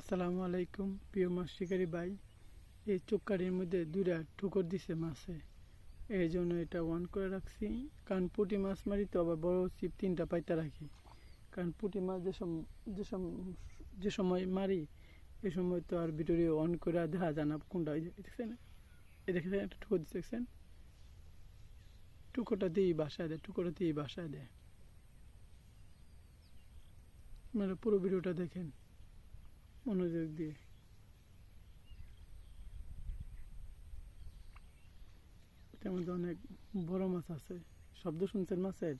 আসসালামু আলাইকুম, প্রিয় মাছ শিকারি ভাই। এই চোক্কারির মধ্যে দুইটা ঠুকর দিছে মাছে। এই জন্য এটা অন করে রাখছি। কারণ পুঁটি মাছ মারি তো আবার বড় চিপ তিনটা পাইতে রাখি। কারণ পুঁটি মাছ যে সম যে সময় মারি এই সময় তো আর ভিডিও অন করে দেখা যায় না কোনটা। দেখছেন? এ দেখেছেন একটা ঠুকর দিচ্ছে দেখছেন? টুকোটা দিয়েই বাসায় দেয় টুকোটা দিয়েই বাসায় দেয়। মানে পুরো ভিডিওটা দেখেন। মনোযোগ দিয়ে। এটার মধ্যে অনেক বড় মাছ আছে। শব্দ শুনছেন মাছের?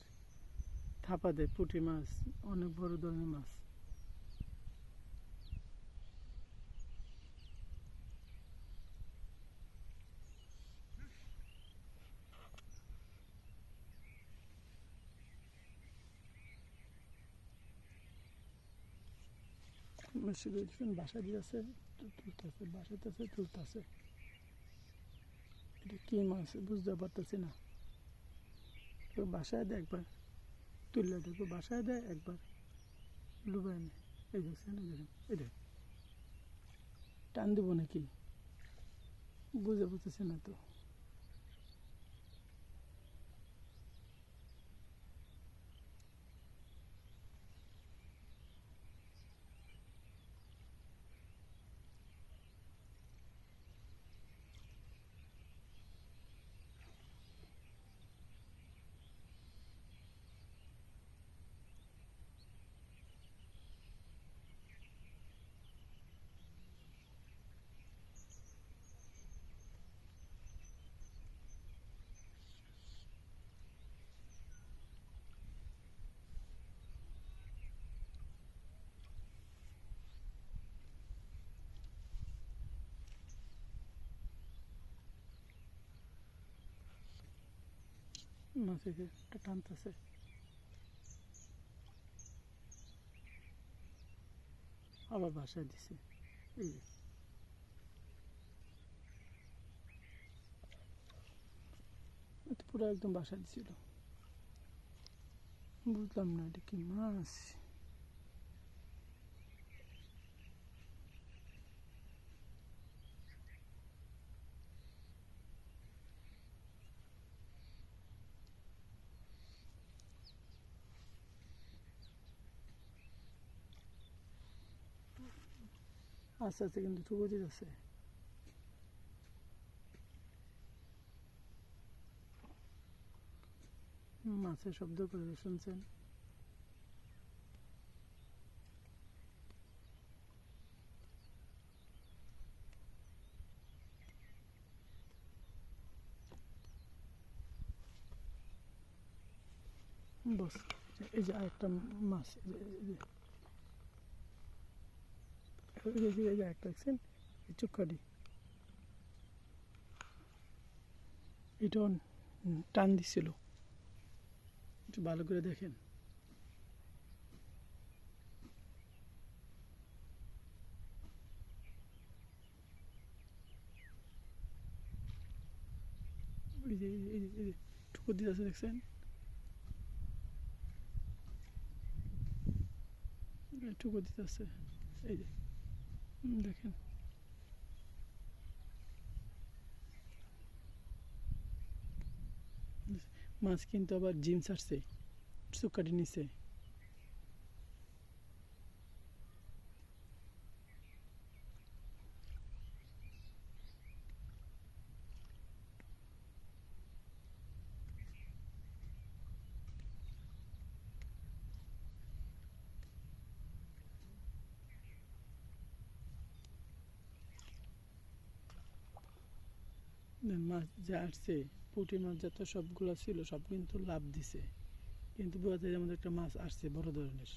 থাপা দেয় পুঁটি মাছ, অনেক বড় ধরনের মাছ। বাসা দিয়ে আছে তুলতেছে বাসাতে তুলতেছে। এটা কি মাছ বুঝতে পারতেছি না। বাসায় দেয় একবার, তুললে দেখব বাসায় দেয় একবার। ডুবাই নেয় এই দেখেন, এই দেখ টান দিব নাকি? বুঝে বুঝতেছি না তো। মাছ একটা টানতেছে আবার বাসায় দিছে এই পুরো একদম বাসায় দিছিল বুঝলাম না এটা কি মাছ আস্তে আস্তে কিন্তু ঠুকো আছে মাছের শব্দ করে শুনছেন? বস এই যে আরেকটা মাছ এই যে- এই যে এই যে- এই যে একটা দেখছেন এই চুক্কাটি এটা টান দিছিল একটু ভালো করে দেখেন যে ঠুকুর দিতেছে, দেখছেন? এই ঠুকুর দিতেছে, এই যে। দেখেন। মাছ কিন্তু আবার জিম ছাড়ছে চুক্কাটি নিচে মাছ যা আসছে পুঁটি মাছ যত সবগুলো ছিল, সব কিন্তু লাভ দিছে। কিন্তু বোঝা যায় আমাদের একটা মাছ আসছে বড় ধরনের।